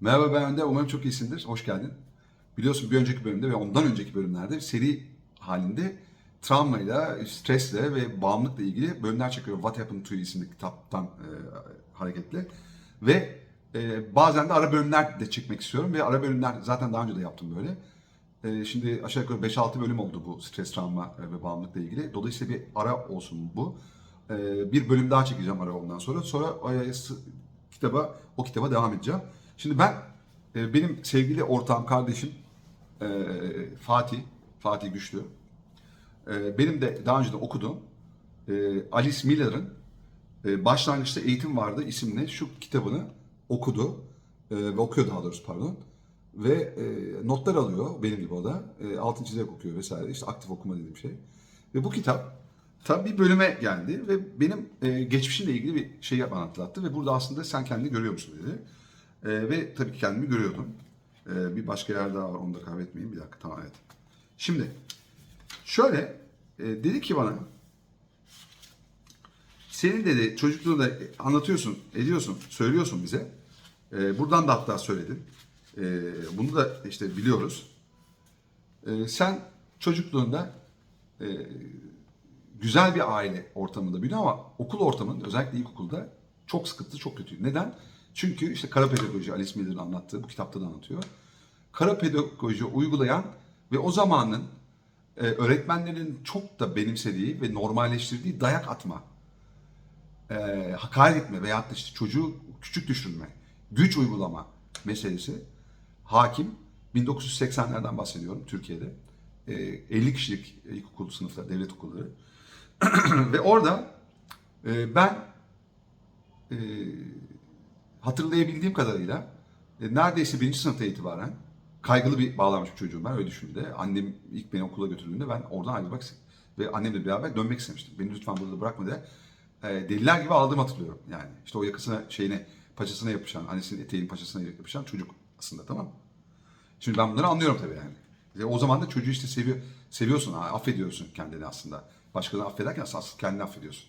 Merhaba ben Önder. Umarım çok iyisindir. Hoş geldin. Biliyorsun bir önceki bölümde ve ondan önceki bölümlerde seri halinde travmayla, stresle ve bağımlılıkla ilgili bölümler çekiyorum. What Happened to You isimli kitaptan e, hareketle. Ve e, bazen de ara bölümler de çekmek istiyorum. Ve ara bölümler zaten daha önce de yaptım böyle. E, şimdi aşağı yukarı 5-6 bölüm oldu bu stres, travma e, ve bağımlılıkla ilgili. Dolayısıyla bir ara olsun bu. E, bir bölüm daha çekeceğim ara ondan sonra. Sonra e, kitaba, o kitaba devam edeceğim. Şimdi ben, e, benim sevgili ortağım, kardeşim e, Fatih, Fatih Güçlü. E, benim de daha önce de okuduğum e, Alice Miller'ın e, Başlangıçta Eğitim Vardı isimli şu kitabını okudu. E, ve okuyor daha doğrusu pardon. Ve e, notlar alıyor benim gibi o da. E, altın çizerek okuyor vesaire. İşte aktif okuma dediğim şey. Ve bu kitap tabii bir bölüme geldi ve benim e, geçmişimle ilgili bir şey bana hatırlattı ve burada aslında sen kendini görüyor musun dedi. E, ve tabii ki kendimi görüyordum. E, bir başka yer daha var onu da kaybetmeyeyim. Bir dakika tamam evet. Şimdi şöyle e, dedi ki bana senin dedi çocukluğunu da anlatıyorsun, ediyorsun, söylüyorsun bize. E, buradan da hatta söyledin. E, bunu da işte biliyoruz. E, sen çocukluğunda e, güzel bir aile ortamında büyüdün ama okul ortamın özellikle ilkokulda çok sıkıntı, çok kötü. Neden? Çünkü işte kara pedagoji Alice Miller'ın anlattığı, bu kitapta da anlatıyor. Kara pedagoji uygulayan ve o zamanın e, öğretmenlerin çok da benimsediği ve normalleştirdiği dayak atma e, hakaret etme veyahut da işte çocuğu küçük düşürme, güç uygulama meselesi hakim. 1980'lerden bahsediyorum Türkiye'de. E, 50 kişilik ilkokul sınıfları, devlet okulları. Ve orada e, ben e, hatırlayabildiğim kadarıyla e, neredeyse birinci sınıfta itibaren kaygılı bir bağlanmış bir çocuğum ben öyle düşündüğümde. Annem ilk beni okula götürdüğünde ben oradan ayrılmak ve annemle beraber dönmek istemiştim. Beni lütfen burada bırakma diye e, deliler gibi aldığımı hatırlıyorum yani. İşte o yakasına şeyine paçasına yapışan, annesinin eteğinin paçasına yapışan çocuk aslında tamam? Şimdi ben bunları anlıyorum tabii yani. Ve o zaman da çocuğu işte seviyor, seviyorsun, affediyorsun kendini aslında. Başkalarını affederken aslında kendini affediyorsun.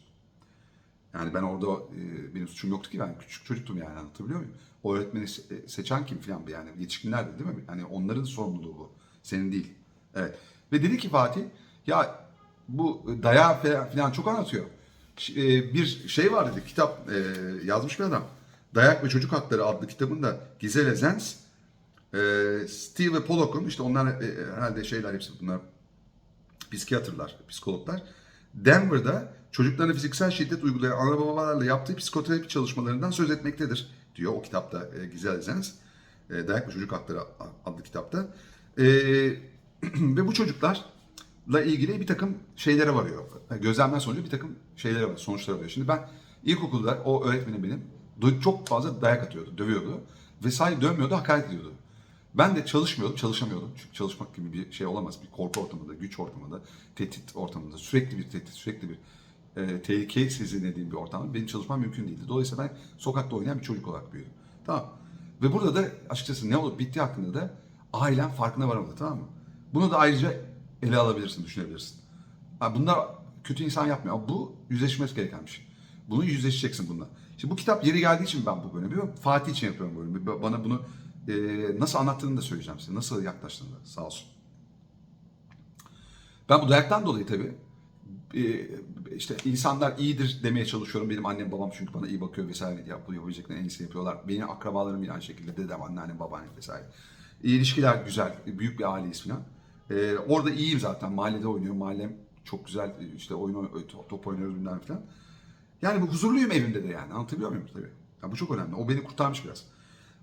Yani ben orada e, benim suçum yoktu ki ben küçük çocuktum yani anlatabiliyor muyum? O öğretmeni e, seçen kim filan bir yani yetişkinlerdi değil mi? Yani onların sorumluluğu bu. Senin değil. Evet. Ve dedi ki Fatih ya bu dayağı falan, çok anlatıyor. E, Bir şey var dedi kitap e, yazmış bir adam. Dayak ve Çocuk Hakları adlı kitabında Gizelle Zenz Steve Pollock'un işte onlar herhalde şeyler hepsi bunlar psikiyatrlar, psikologlar Denver'da çocuklarına fiziksel şiddet uygulayan ana babalarla yaptığı psikoterapi çalışmalarından söz etmektedir diyor o kitapta e, Gizel Zenz. E, Dayak ve Çocuk Hakları adlı kitapta. E, ve bu çocuklarla ilgili bir takım şeylere varıyor. E, Gözlemler sonucu bir takım şeylere var, sonuçlara varıyor. Şimdi ben ilkokulda o öğretmenim benim çok fazla dayak atıyordu, dövüyordu. Ve sadece dövmüyordu, hakaret ediyordu. Ben de çalışmıyordum, çalışamıyordum. Çünkü çalışmak gibi bir şey olamaz. Bir korku ortamında, güç ortamında, tehdit ortamında, sürekli bir tehdit, sürekli bir e, tehlike sezinlediğim bir ortamda benim çalışmam mümkün değildi. Dolayısıyla ben sokakta oynayan bir çocuk olarak büyüdüm. Tamam. Ve burada da açıkçası ne olup bittiği hakkında da ailen farkına varamadı tamam mı? Bunu da ayrıca ele alabilirsin, düşünebilirsin. Ha, bunlar kötü insan yapmıyor. Ama bu yüzleşmesi gereken bir şey. Bunu yüzleşeceksin bununla. Şimdi bu kitap yeri geldiği için ben bu bölümü. Fatih için yapıyorum bu bölümü. Bana bunu e, nasıl anlattığını da söyleyeceğim size. Nasıl yaklaştığını da sağ olsun. Ben bu dayaktan dolayı tabii e, işte insanlar iyidir demeye çalışıyorum. Benim annem babam çünkü bana iyi bakıyor vesaire yapıyor, yapabileceklerini en iyisini yapıyorlar. Benim akrabalarım yine aynı şekilde dedem, anneannem, babaannem vesaire. İlişkiler güzel, büyük bir aileyiz falan. E, orada iyiyim zaten. Mahallede oynuyorum. Mahallem çok güzel işte oyun top, oynuyoruz bilmem falan. Yani bu huzurluyum evimde de yani. Anlatabiliyor muyum tabii? Ya bu çok önemli. O beni kurtarmış biraz.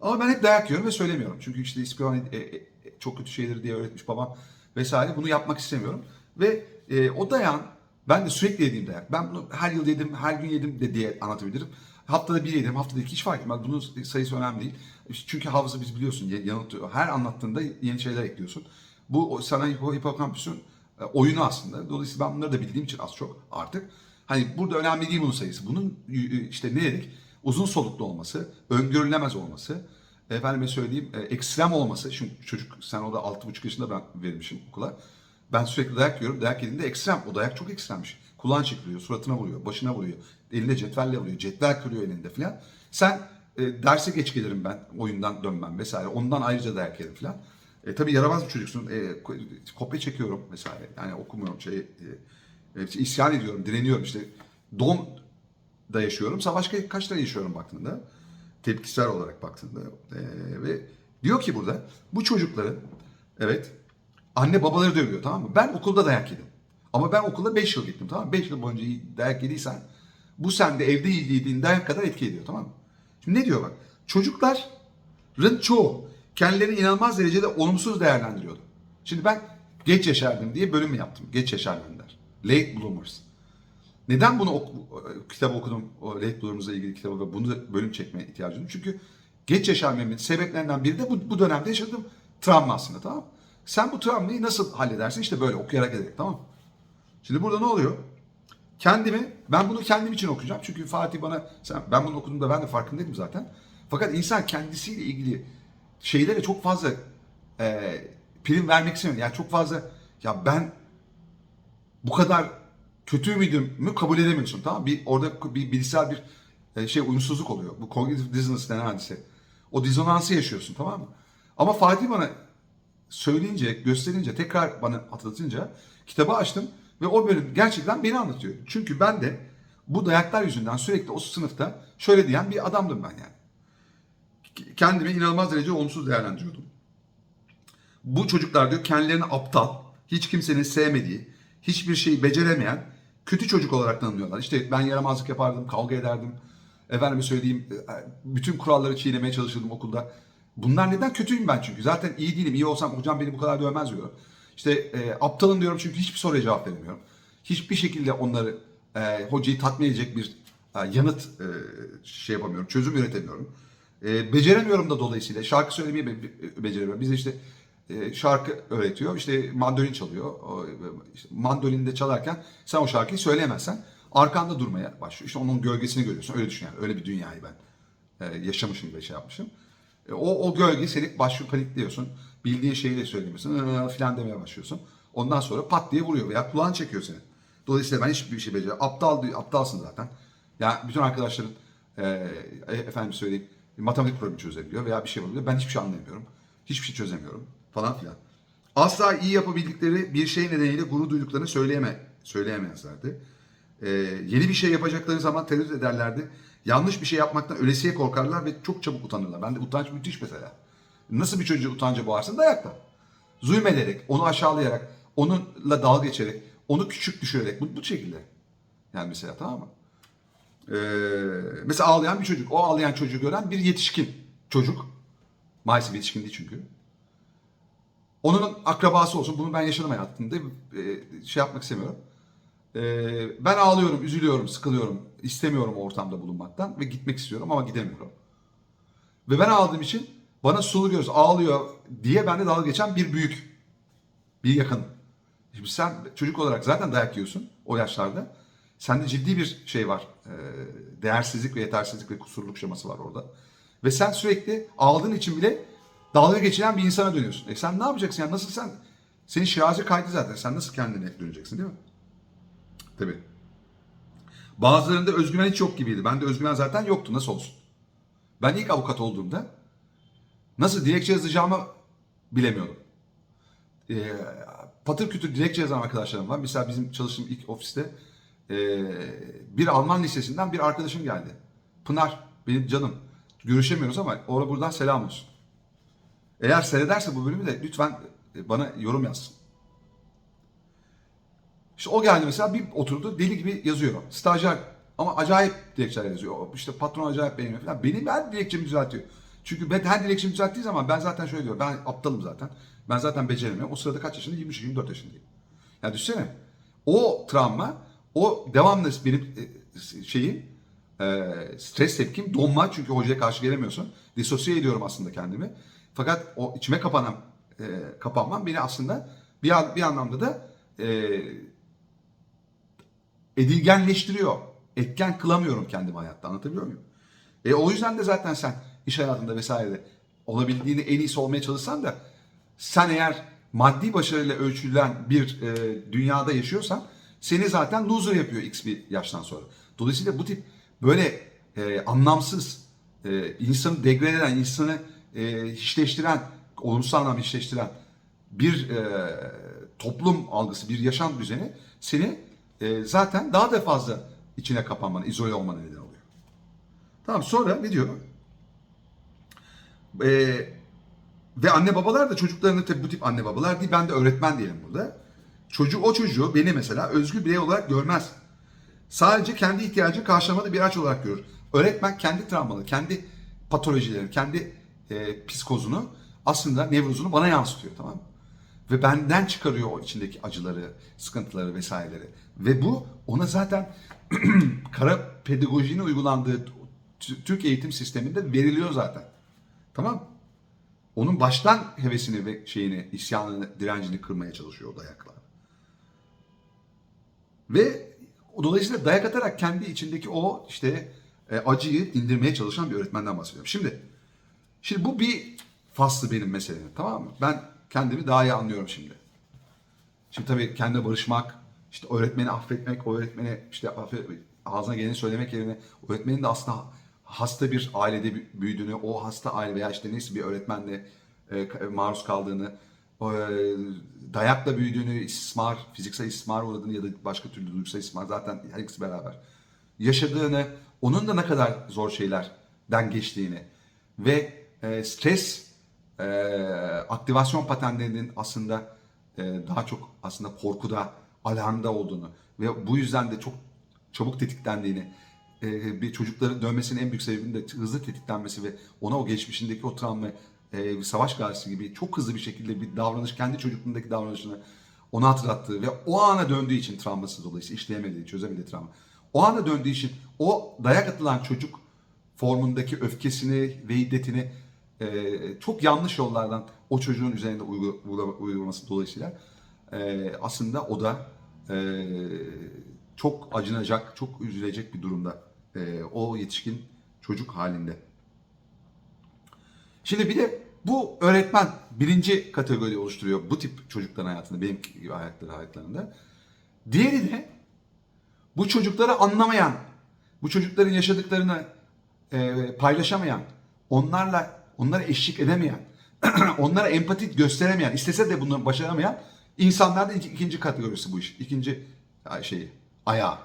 Ama ben hep dayak yiyorum ve söylemiyorum. Çünkü işte ispiyon e, e, e, çok kötü şeyleri diye öğretmiş babam vesaire. Bunu yapmak istemiyorum. Ve e, o dayan ben de sürekli yediğim dayak. Ben bunu her yıl yedim, her gün yedim de diye anlatabilirim. Haftada bir yedim, haftada iki hiç fark etmez. Bunun sayısı önemli değil. Çünkü hafıza biz biliyorsun ya- yanıltıyor. Her anlattığında yeni şeyler ekliyorsun. Bu sana hipo, hipokampüsün e, oyunu aslında. Dolayısıyla ben bunları da bildiğim için az çok artık. Hani burada önemli değil bunun sayısı. Bunun işte ne dedik? Uzun soluklu olması, öngörülemez olması, efendime söyleyeyim e, ekstrem olması. Çünkü çocuk sen orada 6,5 yaşında ben vermişim okula. Ben sürekli dayak yiyorum. Dayak yediğinde ekstrem. O dayak çok ekstremmiş. Kulağın çekiliyor, suratına vuruyor, başına vuruyor. Elinde cetvelle vuruyor. Cetvel kırıyor elinde filan. Sen e, derse geç gelirim ben. Oyundan dönmem vesaire. Ondan ayrıca dayak yerim falan. E, tabii yaramaz bir çocuksun. E, ko- kopya çekiyorum vesaire. Yani okumuyorum şey. E, e, isyan ediyorum, direniyorum işte. Don da yaşıyorum. Savaş ka- kaçta yaşıyorum baktığında. Tepkisel olarak baktığında. E, ve diyor ki burada bu çocukların evet anne babaları dövüyor tamam mı? Ben okulda dayak yedim. Ama ben okulda 5 yıl gittim tamam mı? 5 yıl boyunca dayak yediysen bu sende evde yediğin dayak kadar etki ediyor tamam mı? Şimdi ne diyor bak? Çocukların çoğu kendilerini inanılmaz derecede olumsuz değerlendiriyordu. Şimdi ben geç yaşardım diye bölüm yaptım. Geç yaşarlanlar. Late bloomers. Neden bunu ok- kitabı okudum, o Late Bloomers'la ilgili kitabı ve bunu bölüm çekmeye ihtiyacım. Çünkü geç yaşarmamın sebeplerinden biri de bu, bu dönemde yaşadığım travma aslında tamam? Sen bu travmayı nasıl halledersin? İşte böyle okuyarak ederek tamam? Şimdi burada ne oluyor? Kendimi, ben bunu kendim için okuyacağım. Çünkü Fatih bana, sen, ben bunu okuduğumda ben de farkındaydım zaten. Fakat insan kendisiyle ilgili şeylere çok fazla e, prim vermek istemiyor. Yani çok fazla, ya ben bu kadar kötü müydüm mü kabul edemiyorsun tamam? Bir, orada bir bilişsel bir e, şey uyumsuzluk oluyor. Bu cognitive dissonance denen hadise. O dizonansı yaşıyorsun tamam mı? Ama Fatih bana söyleyince, gösterince, tekrar bana hatırlatınca kitabı açtım ve o bölüm gerçekten beni anlatıyor. Çünkü ben de bu dayaklar yüzünden sürekli o sınıfta şöyle diyen bir adamdım ben yani. Kendimi inanılmaz derece olumsuz değerlendiriyordum. Bu çocuklar diyor kendilerini aptal, hiç kimsenin sevmediği, hiçbir şeyi beceremeyen kötü çocuk olarak tanımlıyorlar. İşte ben yaramazlık yapardım, kavga ederdim. Efendime söyleyeyim, e, bütün kuralları çiğnemeye çalışırdım okulda. Bunlar neden? Kötüyüm ben çünkü. Zaten iyi değilim. İyi olsam hocam beni bu kadar dövmez diyor. İşte e, aptalım diyorum çünkü hiçbir soruya cevap veremiyorum. Hiçbir şekilde onları e, hocayı tatmin edecek bir e, yanıt e, şey yapamıyorum. Çözüm üretemiyorum. E, beceremiyorum da dolayısıyla. Şarkı söylemeyi be- be- beceremiyorum. Bize işte şarkı öğretiyor. İşte mandolin çalıyor. İşte mandolinde çalarken sen o şarkıyı söyleyemezsen arkanda durmaya başlıyor. İşte onun gölgesini görüyorsun. Öyle düşün yani. Öyle bir dünyayı ben e, yaşamışım ve şey yapmışım. E, o, o gölge seni başlıyor panikliyorsun. Bildiğin şeyi de söylemiyorsun. "Aa" falan demeye başlıyorsun. Ondan sonra pat diye vuruyor veya kulağını çekiyor seni. Dolayısıyla ben hiçbir şey beceremiyorum. Aptal, aptalsın zaten. Ya bütün arkadaşların e, e, efendim söyleyeyim matematik problemi çözebiliyor veya bir şey yapabiliyor. Ben hiçbir şey anlayamıyorum. Hiçbir şey çözemiyorum falan filan. Asla iyi yapabildikleri bir şey nedeniyle gurur duyduklarını söyleyeme, söyleyemezlerdi. Ee, yeni bir şey yapacakları zaman tereddüt ederlerdi. Yanlış bir şey yapmaktan ölesiye korkarlar ve çok çabuk utanırlar. Ben de utanç müthiş mesela. Nasıl bir çocuğu utanca boğarsın? Dayakla. Zulmederek, onu aşağılayarak, onunla dalga geçerek, onu küçük düşürerek bu, bu şekilde. Yani mesela tamam mı? Ee, mesela ağlayan bir çocuk. O ağlayan çocuğu gören bir yetişkin çocuk. Maalesef yetişkin değil çünkü. Onun akrabası olsun. Bunu ben yaşadım hayatımda. Ee, şey yapmak istemiyorum. Ee, ben ağlıyorum, üzülüyorum, sıkılıyorum. istemiyorum o ortamda bulunmaktan ve gitmek istiyorum ama gidemiyorum. Ve ben ağladığım için bana sulu göz ağlıyor diye bende dalga geçen bir büyük, bir yakın. Şimdi sen çocuk olarak zaten dayak yiyorsun o yaşlarda. Sende ciddi bir şey var. Ee, değersizlik ve yetersizlik ve kusurluk şeması var orada. Ve sen sürekli ağladığın için bile dalga geçilen bir insana dönüyorsun. E sen ne yapacaksın? Yani nasıl sen? Senin şirazi kaydı zaten. Sen nasıl kendine döneceksin değil mi? Tabii. Bazılarında özgüven hiç yok gibiydi. Bende özgüven zaten yoktu. Nasıl olsun? Ben ilk avukat olduğumda nasıl dilekçe yazacağımı bilemiyordum. Ee, patır kütür dilekçe yazan arkadaşlarım var. Mesela bizim çalıştığım ilk ofiste ee, bir Alman lisesinden bir arkadaşım geldi. Pınar, benim canım. Görüşemiyoruz ama orada buradan selam olsun. Eğer seyrederse bu bölümü de lütfen bana yorum yazsın. İşte o geldi mesela bir oturdu deli gibi yazıyor. Stajyer ama acayip dilekçeler yazıyor. İşte patron acayip beğeniyor falan. Benim her dilekçemi düzeltiyor. Çünkü ben her dilekçemi düzelttiği zaman ben zaten şöyle diyorum. Ben aptalım zaten. Ben zaten beceremiyorum. O sırada kaç yaşındayım? 23-24 yaşındayım. Ya düşünsene. O travma, o devamlı benim e, şeyim, e, stres tepkim donma. Çünkü hocaya karşı gelemiyorsun. Disosiye ediyorum aslında kendimi. Fakat o içime kapanan, e, kapanmam beni aslında bir, bir anlamda da e, edilgenleştiriyor. Etken kılamıyorum kendimi hayatta anlatabiliyor muyum? E, o yüzden de zaten sen iş hayatında vesairede olabildiğini en iyisi olmaya çalışsan da sen eğer maddi başarıyla ölçülen bir e, dünyada yaşıyorsan seni zaten loser yapıyor x bir yaştan sonra. Dolayısıyla bu tip böyle e, anlamsız, e, insanı degrade eden, insanı e, hiçleştiren, olumsuz anlamda hiçleştiren bir e, toplum algısı, bir yaşam düzeni seni e, zaten daha da fazla içine kapanmana, izole olmana neden oluyor. Tamam sonra ne diyor? E, ve anne babalar da çocuklarını tabii bu tip anne babalar değil, ben de öğretmen diyelim burada. Çocuğu, o çocuğu beni mesela özgür birey olarak görmez. Sadece kendi ihtiyacını karşılamalı bir araç olarak görür. Öğretmen kendi travmaları, kendi patolojilerini, kendi e, psikozunu aslında nevrozunu bana yansıtıyor tamam? Ve benden çıkarıyor o içindeki acıları, sıkıntıları vesaireleri. Ve bu ona zaten kara pedagojinin uygulandığı Türk eğitim sisteminde veriliyor zaten. Tamam? Onun baştan hevesini ve şeyini, isyanını, direncini kırmaya çalışıyor o dayakla. Ve dolayısıyla dayak atarak kendi içindeki o işte e, acıyı indirmeye çalışan bir öğretmenden bahsediyorum. Şimdi şimdi bu bir faslı benim meselem tamam mı? Ben kendimi daha iyi anlıyorum şimdi. Şimdi tabii kendine barışmak, işte öğretmeni affetmek, o öğretmene işte ağzına geleni söylemek yerine öğretmenin de aslında hasta bir ailede bü- büyüdüğünü, o hasta aile veya işte neyse bir öğretmenle e, maruz kaldığını, e, dayakla büyüdüğünü, istismar, fiziksel istismar uğradığını ya da başka türlü duygusal istismar zaten her ikisi beraber yaşadığını, onun da ne kadar zor şeylerden geçtiğini ve e, stres e, aktivasyon paternlerinin aslında e, daha çok aslında korkuda, alarmda olduğunu ve bu yüzden de çok çabuk tetiklendiğini, e, bir çocukların dönmesinin en büyük sebebinin de hızlı tetiklenmesi ve ona o geçmişindeki o travma, e, savaş gazisi gibi çok hızlı bir şekilde bir davranış, kendi çocukluğundaki davranışını ona hatırlattığı ve o ana döndüğü için travması dolayısıyla işleyemediği, çözemediği travma. O ana döndüğü için o dayak atılan çocuk formundaki öfkesini ve hiddetini e, çok yanlış yollardan o çocuğun üzerinde uygu- uygula- uygulaması dolayısıyla e, aslında o da e, çok acınacak, çok üzülecek bir durumda. E, o yetişkin çocuk halinde. Şimdi bir de bu öğretmen birinci kategori oluşturuyor bu tip çocukların hayatında, benim gibi hayatları hayatlarında. Diğeri de bu çocukları anlamayan, bu çocukların yaşadıklarını e, paylaşamayan, onlarla onlara eşlik edemeyen, onlara empati gösteremeyen, istese de bunu başaramayan insanlar da iki- ikinci kategorisi bu iş. İkinci şeyi, ayağı.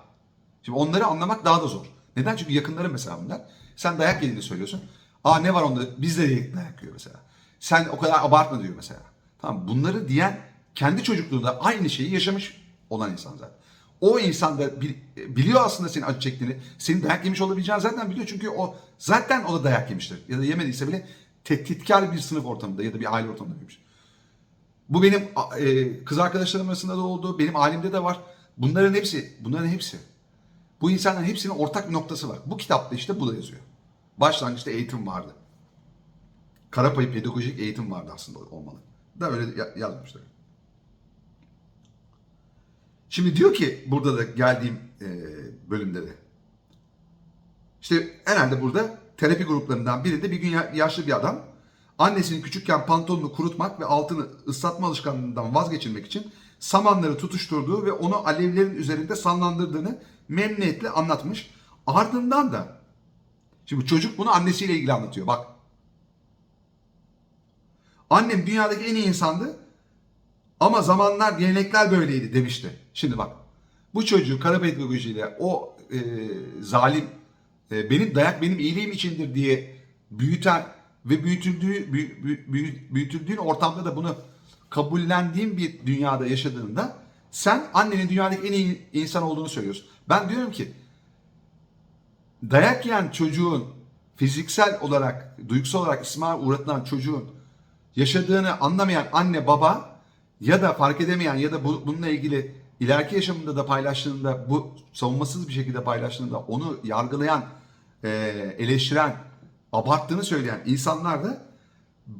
Şimdi onları anlamak daha da zor. Neden? Çünkü yakınları mesela bunlar. Sen dayak yediğini söylüyorsun. Aa ne var onda? Biz de dayak yiyor mesela. Sen o kadar abartma diyor mesela. Tamam bunları diyen kendi çocukluğunda aynı şeyi yaşamış olan insan zaten. O insan da bil- biliyor aslında senin acı çektiğini. Senin dayak yemiş olabileceğini zaten biliyor. Çünkü o zaten o da dayak yemiştir. Ya da yemediyse bile tehditkar bir sınıf ortamında ya da bir aile ortamında büyümüş. Bu benim e, kız arkadaşlarım arasında da oldu. Benim ailemde de var. Bunların hepsi, bunların hepsi. Bu insanların hepsinin ortak bir noktası var. Bu kitapta işte bu da yazıyor. Başlangıçta eğitim vardı. Karapayı pedagojik eğitim vardı aslında olmalı. Da öyle ya- yazmışlar. Şimdi diyor ki burada da geldiğim e, bölümde de. İşte herhalde burada terapi gruplarından birinde bir gün ya- yaşlı bir adam annesinin küçükken pantolonunu kurutmak ve altını ıslatma alışkanlığından vazgeçirmek için samanları tutuşturduğu ve onu alevlerin üzerinde sallandırdığını memnuniyetle anlatmış. Ardından da şimdi çocuk bunu annesiyle ilgili anlatıyor. Bak. Annem dünyadaki en iyi insandı ama zamanlar gelenekler böyleydi demişti. Şimdi bak. Bu çocuğu kara pedagojiyle o e, zalim e, benim dayak benim iyiliğim içindir diye büyüten ve büyütüldüğü büyü- büyü- büyü- büyütüldüğün ortamda da bunu kabullendiğin bir dünyada yaşadığında sen annenin dünyadaki en iyi insan olduğunu söylüyorsun. Ben diyorum ki dayak yiyen çocuğun fiziksel olarak, duygusal olarak istismara uğratılan çocuğun yaşadığını anlamayan anne baba ya da fark edemeyen ya da bu, bununla ilgili ileriki yaşamında da paylaştığında bu savunmasız bir şekilde paylaştığında onu yargılayan, e, eleştiren, abarttığını söyleyen insanlar da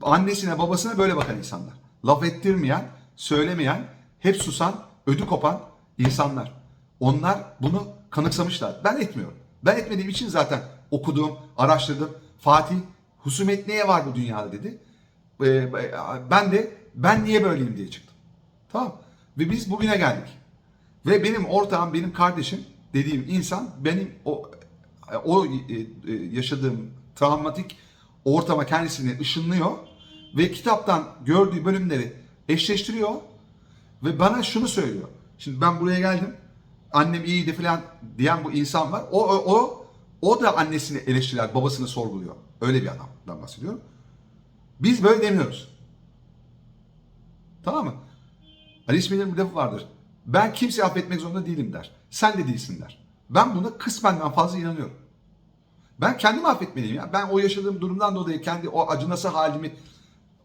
annesine babasına böyle bakan insanlar. Laf ettirmeyen, söylemeyen, hep susan, ödü kopan insanlar. Onlar bunu kanıksamışlar. Ben etmiyorum. Ben etmediğim için zaten okudum, araştırdım. Fatih husumet neye var bu dünyada dedi. Ee, ben de ben niye böyleyim diye çıktım. Tamam. Ve biz bugüne geldik. Ve benim ortağım, benim kardeşim dediğim insan benim o o e, e, yaşadığım travmatik ortama kendisini ışınlıyor ve kitaptan gördüğü bölümleri eşleştiriyor ve bana şunu söylüyor. Şimdi ben buraya geldim. Annem iyiydi falan diyen bu insan var. O, o, o, o da annesini eleştiriler, babasını sorguluyor. Öyle bir adamdan bahsediyorum. Biz böyle demiyoruz. Tamam mı? Ali İsmail'in bir lafı vardır. Ben kimseyi affetmek zorunda değilim der. Sen de değilsin der. Ben buna kısmenden fazla inanıyorum. Ben kendimi affetmeliyim ya. Ben o yaşadığım durumdan dolayı kendi o acınası halimi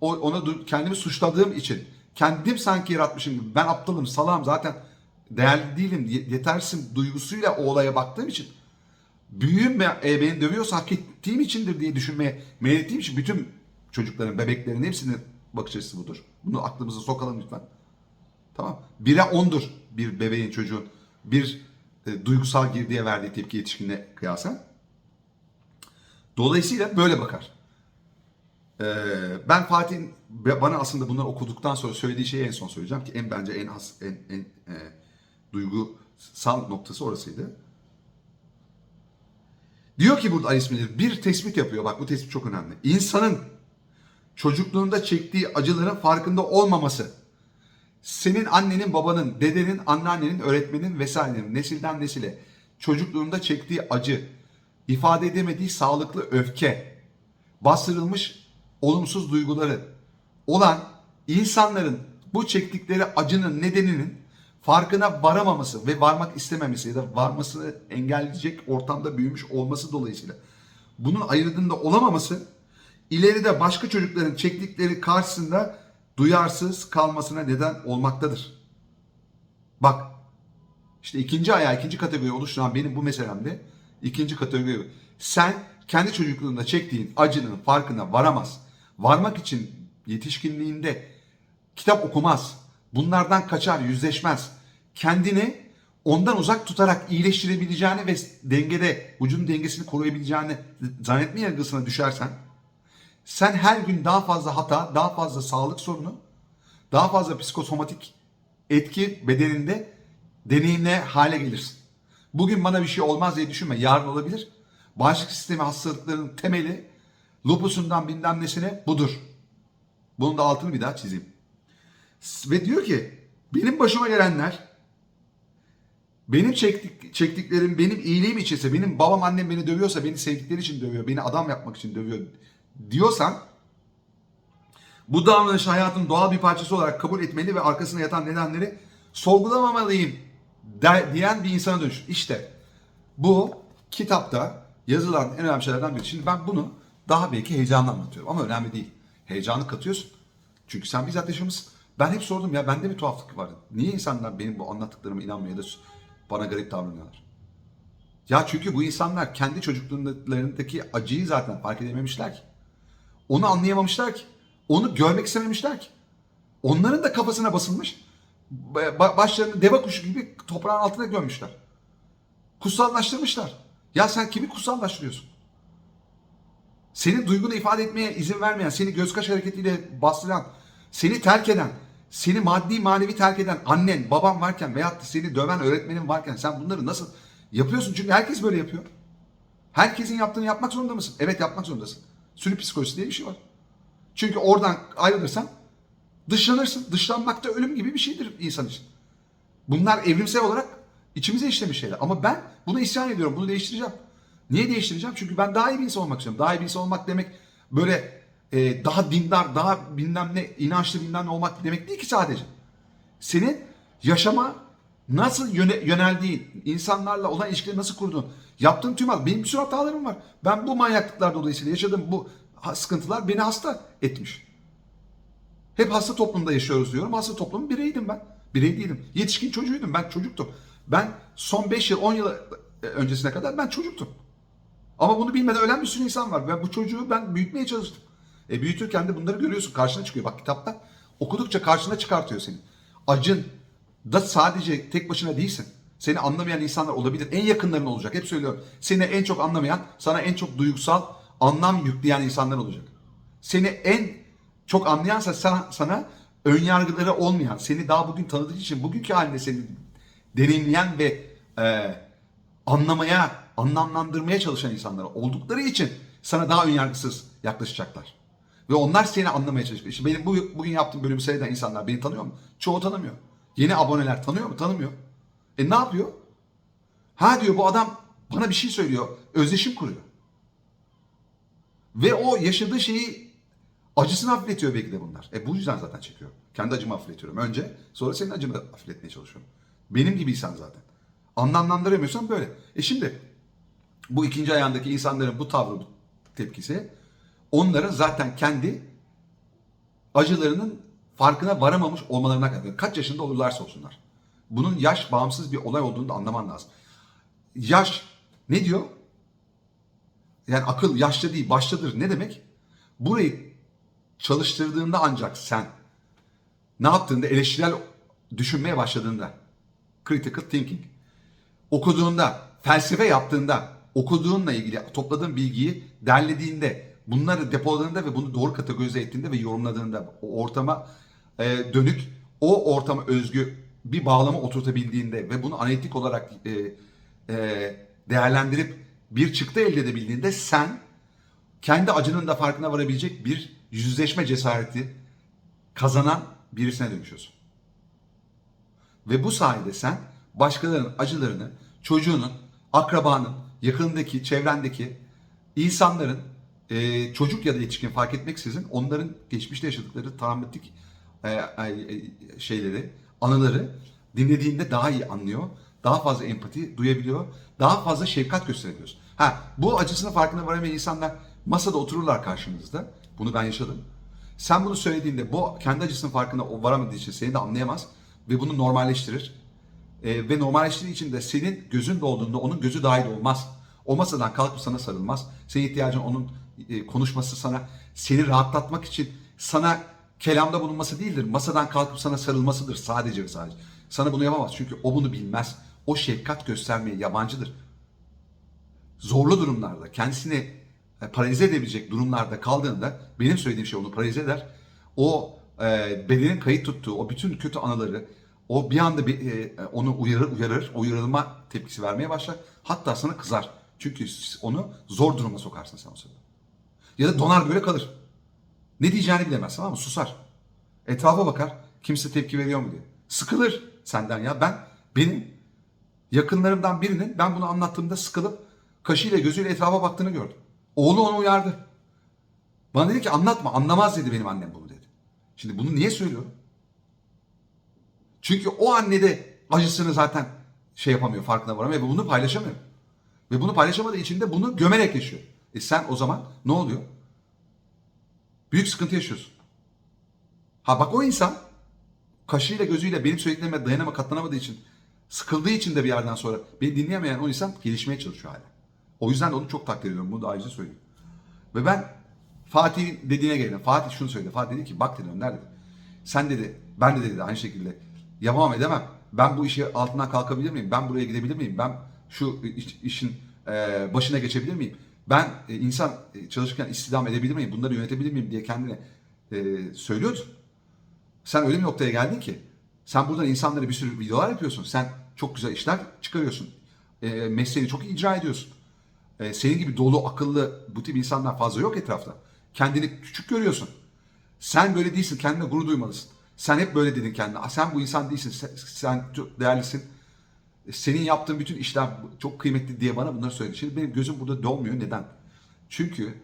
ona kendimi suçladığım için kendim sanki yaratmışım gibi. Ben aptalım, salağım zaten değerli değilim, ye- yetersin duygusuyla o olaya baktığım için büyüğüm e, beni dövüyorsa hak ettiğim içindir diye düşünmeye meylettiğim için bütün çocukların, bebeklerin hepsinin bakış açısı budur. Bunu aklımıza sokalım lütfen. Tamam. Bire ondur bir bebeğin çocuğun bir e, duygusal girdiye verdiği tepki yetişkinle kıyasen. Dolayısıyla böyle bakar. Ee, ben Fatih'in bana aslında bunları okuduktan sonra söylediği şeyi en son söyleyeceğim ki en bence en has en, en e, duygusal noktası orasıydı. Diyor ki burada Miller bir tespit yapıyor. Bak bu tespit çok önemli. İnsanın çocukluğunda çektiği acıların farkında olmaması senin annenin, babanın, dedenin, anneannenin, öğretmenin vesairenin nesilden nesile çocukluğunda çektiği acı, ifade edemediği sağlıklı öfke, bastırılmış olumsuz duyguları olan insanların bu çektikleri acının nedeninin farkına varamaması ve varmak istememesi ya da varmasını engelleyecek ortamda büyümüş olması dolayısıyla bunun ayırdığında olamaması ileride başka çocukların çektikleri karşısında duyarsız kalmasına neden olmaktadır. Bak işte ikinci ayağı, ikinci kategori oluşturan benim bu meselemde ikinci kategori. Sen kendi çocukluğunda çektiğin acının farkına varamaz. Varmak için yetişkinliğinde kitap okumaz. Bunlardan kaçar, yüzleşmez. Kendini ondan uzak tutarak iyileştirebileceğini ve dengede, vücudun dengesini koruyabileceğini zannetme yargısına düşersen sen her gün daha fazla hata, daha fazla sağlık sorunu, daha fazla psikosomatik etki bedeninde deneyimle hale gelirsin. Bugün bana bir şey olmaz diye düşünme. Yarın olabilir. Bağışıklık sistemi hastalıklarının temeli lupusundan bilmem nesine budur. Bunun da altını bir daha çizeyim. Ve diyor ki benim başıma gelenler benim çektik, çektiklerim benim iyiliğim içinse, benim babam annem beni dövüyorsa, beni sevdikleri için dövüyor, beni adam yapmak için dövüyor diyorsan bu davranışı hayatın doğal bir parçası olarak kabul etmeli ve arkasında yatan nedenleri sorgulamamalıyım der, diyen bir insana dönüş. İşte bu kitapta yazılan en önemli şeylerden biri. Şimdi ben bunu daha belki heyecanla anlatıyorum ama önemli değil. Heyecanı katıyorsun. Çünkü sen bizzat yaşamışsın. Ben hep sordum ya bende bir tuhaflık var. Niye insanlar benim bu anlattıklarıma inanmıyor ya da bana garip davranıyorlar? Ya çünkü bu insanlar kendi çocukluğundaki acıyı zaten fark edememişler ki. Onu anlayamamışlar ki. Onu görmek istememişler ki. Onların da kafasına basılmış. ba- Başlarını deve kuşu gibi toprağın altına gömmüşler. Kutsallaştırmışlar. Ya sen kimi kutsallaştırıyorsun? Senin duygunu ifade etmeye izin vermeyen, seni göz kaş hareketiyle bastıran, seni terk eden, seni maddi manevi terk eden annen, baban varken veyahut da seni döven öğretmenin varken sen bunları nasıl yapıyorsun? Çünkü herkes böyle yapıyor. Herkesin yaptığını yapmak zorunda mısın? Evet yapmak zorundasın. Sürü psikolojisi diye bir şey var. Çünkü oradan ayrılırsan dışlanırsın. Dışlanmak da ölüm gibi bir şeydir insan için. Bunlar evrimsel olarak içimize işlemiş şeyler. Ama ben buna isyan ediyorum. Bunu değiştireceğim. Niye değiştireceğim? Çünkü ben daha iyi bir insan olmak istiyorum. Daha iyi bir insan olmak demek böyle e, daha dindar, daha bilmem ne, inançlı bilmem ne olmak demek değil ki sadece. Senin yaşama nasıl yöne, yöneldiğin, insanlarla olan ilişkileri nasıl kurduğun, yaptığın tüm hata. Benim bir sürü hatalarım var. Ben bu manyaklıklar dolayısıyla yaşadığım bu sıkıntılar beni hasta etmiş. Hep hasta toplumda yaşıyoruz diyorum. Hasta toplumun bireydim ben. Birey değilim. Yetişkin çocuğuydum. Ben çocuktum. Ben son 5 yıl, 10 yıl öncesine kadar ben çocuktum. Ama bunu bilmeden ölen bir sürü insan var. Ve bu çocuğu ben büyütmeye çalıştım. E büyütürken de bunları görüyorsun. Karşına çıkıyor. Bak kitapta okudukça karşına çıkartıyor seni. Acın da sadece tek başına değilsin. Seni anlamayan insanlar olabilir. En yakınların olacak. Hep söylüyorum. Seni en çok anlamayan, sana en çok duygusal anlam yükleyen insanlar olacak. Seni en çok anlayansa sana, sana ön yargıları olmayan, seni daha bugün tanıdığı için bugünkü halinde seni deneyimleyen ve e, anlamaya, anlamlandırmaya çalışan insanlar oldukları için sana daha önyargısız yaklaşacaklar. Ve onlar seni anlamaya çalışacak. İşte benim bu, bugün yaptığım bölümü seyreden insanlar beni tanıyor mu? Çoğu tanımıyor. Yeni aboneler tanıyor mu? Tanımıyor. E ne yapıyor? Ha diyor bu adam bana bir şey söylüyor. Özdeşim kuruyor. Ve o yaşadığı şeyi acısını hafifletiyor belki de bunlar. E bu yüzden zaten çekiyor. Kendi acımı hafifletiyorum. Önce sonra senin acını hafifletmeye çalışıyorum. Benim gibiysen zaten. Anlamlandıramıyorsan böyle. E şimdi bu ikinci ayağındaki insanların bu tavrı, bu tepkisi onların zaten kendi acılarının farkına varamamış olmalarına kadar. Kaç yaşında olurlarsa olsunlar. Bunun yaş bağımsız bir olay olduğunu da anlaman lazım. Yaş ne diyor? Yani akıl yaşta değil baştadır. Ne demek? Burayı çalıştırdığında ancak sen ne yaptığında eleştirel düşünmeye başladığında critical thinking okuduğunda, felsefe yaptığında, okuduğunla ilgili topladığın bilgiyi derlediğinde, bunları depoladığında ve bunu doğru kategorize ettiğinde ve yorumladığında ortama e, dönük, o ortama özgü bir bağlama oturtabildiğinde ve bunu analitik olarak e, e, değerlendirip bir çıktı elde edebildiğinde sen kendi acının da farkına varabilecek bir yüzleşme cesareti kazanan birisine dönüşüyorsun. Ve bu sayede sen başkalarının acılarını, çocuğunun, akrabanın, yakındaki, çevrendeki insanların e, çocuk ya da yetişkin fark etmeksizin onların geçmişte yaşadıkları travmatik e, e, şeyleri, anıları dinlediğinde daha iyi anlıyor. Daha fazla empati duyabiliyor. Daha fazla şefkat gösterebiliyorsun. Ha, bu acısının farkına varamayan insanlar masada otururlar karşınızda. Bunu ben yaşadım. Sen bunu söylediğinde bu kendi acısının farkına varamadığı için seni de anlayamaz ve bunu normalleştirir. Ee, ve normalleştiği için de senin gözün dolduğunda onun gözü dahil olmaz. O masadan kalkıp sana sarılmaz. Senin ihtiyacın onun e, konuşması sana seni rahatlatmak için sana kelamda bulunması değildir. Masadan kalkıp sana sarılmasıdır sadece ve sadece. Sana bunu yapamaz çünkü o bunu bilmez. O şefkat göstermeye yabancıdır. Zorlu durumlarda kendisini e, paralize edebilecek durumlarda kaldığında benim söylediğim şey onu paralize eder. O e, bedenin kayıt tuttuğu o bütün kötü anıları o bir anda bir, e, onu uyarır, uyarır, uyarılma tepkisi vermeye başlar. Hatta sana kızar. Çünkü onu zor duruma sokarsın sen o sırada. Ya da donar böyle kalır. Ne diyeceğini bilemez tamam mı? Susar. Etrafa bakar. Kimse tepki veriyor mu diye. Sıkılır senden ya. Ben benim yakınlarımdan birinin ben bunu anlattığımda sıkılıp kaşıyla gözüyle etrafa baktığını gördüm. Oğlu onu uyardı. Bana dedi ki anlatma anlamaz dedi benim annem bunu dedi. Şimdi bunu niye söylüyorum? Çünkü o anne de acısını zaten şey yapamıyor, farkına varamıyor ve bunu paylaşamıyor. Ve bunu paylaşamadığı için de bunu gömerek yaşıyor. E sen o zaman ne oluyor? Büyük sıkıntı yaşıyorsun. Ha bak o insan kaşıyla gözüyle benim söylediklerime dayanama katlanamadığı için sıkıldığı için de bir yerden sonra beni dinleyemeyen o insan gelişmeye çalışıyor hala. O yüzden de onu çok takdir ediyorum. Bunu da ayrıca söyleyeyim. Ve ben Fatih dediğine gelelim. Fatih şunu söyledi. Fatih dedi ki bak dedi Önder dedi. Sen dedi ben de dedi aynı şekilde yapamam edemem. Ben bu işi altından kalkabilir miyim? Ben buraya gidebilir miyim? Ben şu iş- işin e, başına geçebilir miyim? Ben e, insan e, çalışırken istihdam edebilir miyim? Bunları yönetebilir miyim diye kendine e, söylüyordu. Sen öyle bir noktaya geldin ki sen buradan insanlara bir sürü videolar yapıyorsun. Sen çok güzel işler çıkarıyorsun. E, mesleğini çok iyi icra ediyorsun. Senin gibi dolu, akıllı bu tip insanlar fazla yok etrafta. Kendini küçük görüyorsun. Sen böyle değilsin. Kendine gurur duymalısın. Sen hep böyle dedin kendine. "Aa, Sen bu insan değilsin. Sen, değerlisin. Senin yaptığın bütün işler çok kıymetli diye bana bunları söyledi. Şimdi benim gözüm burada dolmuyor. Neden? Çünkü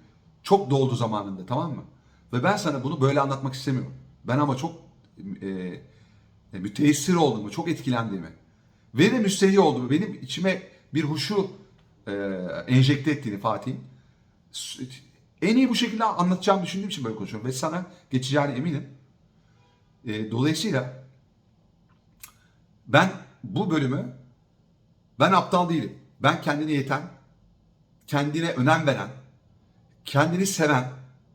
çok doldu zamanında tamam mı? Ve ben sana bunu böyle anlatmak istemiyorum. Ben ama çok e, e, müteessir olduğumu, çok etkilendiğimi ve de müstehyi olduğumu, benim içime bir huşu e, enjekte ettiğini Fatih'in en iyi bu şekilde anlatacağımı düşündüğüm için böyle konuşuyorum. Ve sana geçeceğine eminim. E, dolayısıyla ben bu bölümü ben aptal değilim. Ben kendine yeten, kendine önem veren, kendini seven,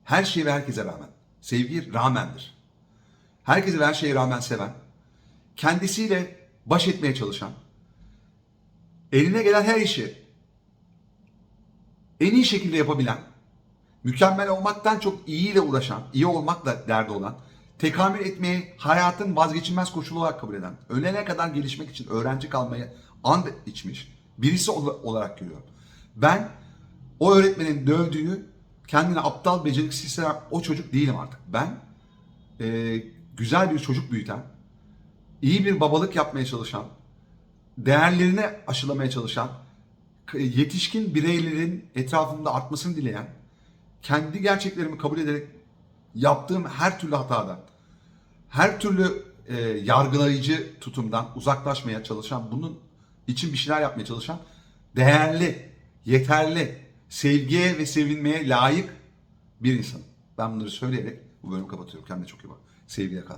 her şeye ve herkese rağmen. Sevgi rağmendir. Herkese ve her şeye rağmen seven, kendisiyle baş etmeye çalışan, eline gelen her işi en iyi şekilde yapabilen, mükemmel olmaktan çok iyiyle uğraşan, iyi olmakla derdi olan, tekamül etmeyi hayatın vazgeçilmez koşulu olarak kabul eden, ölene kadar gelişmek için öğrenci kalmayı and içmiş birisi ol- olarak görüyorum. Ben o öğretmenin dövdüğü kendini aptal, beceriksiz hisseden o çocuk değilim artık. Ben e, güzel bir çocuk büyüten, iyi bir babalık yapmaya çalışan, değerlerini aşılamaya çalışan, yetişkin bireylerin etrafımda artmasını dileyen, kendi gerçeklerimi kabul ederek yaptığım her türlü hatadan, her türlü e, yargılayıcı tutumdan uzaklaşmaya çalışan, bunun için bir şeyler yapmaya çalışan, değerli, yeterli, sevgiye ve sevilmeye layık bir insanım. Ben bunları söyleyerek bu bölümü kapatıyorum. Kendine çok iyi bak. Sevgiye kal.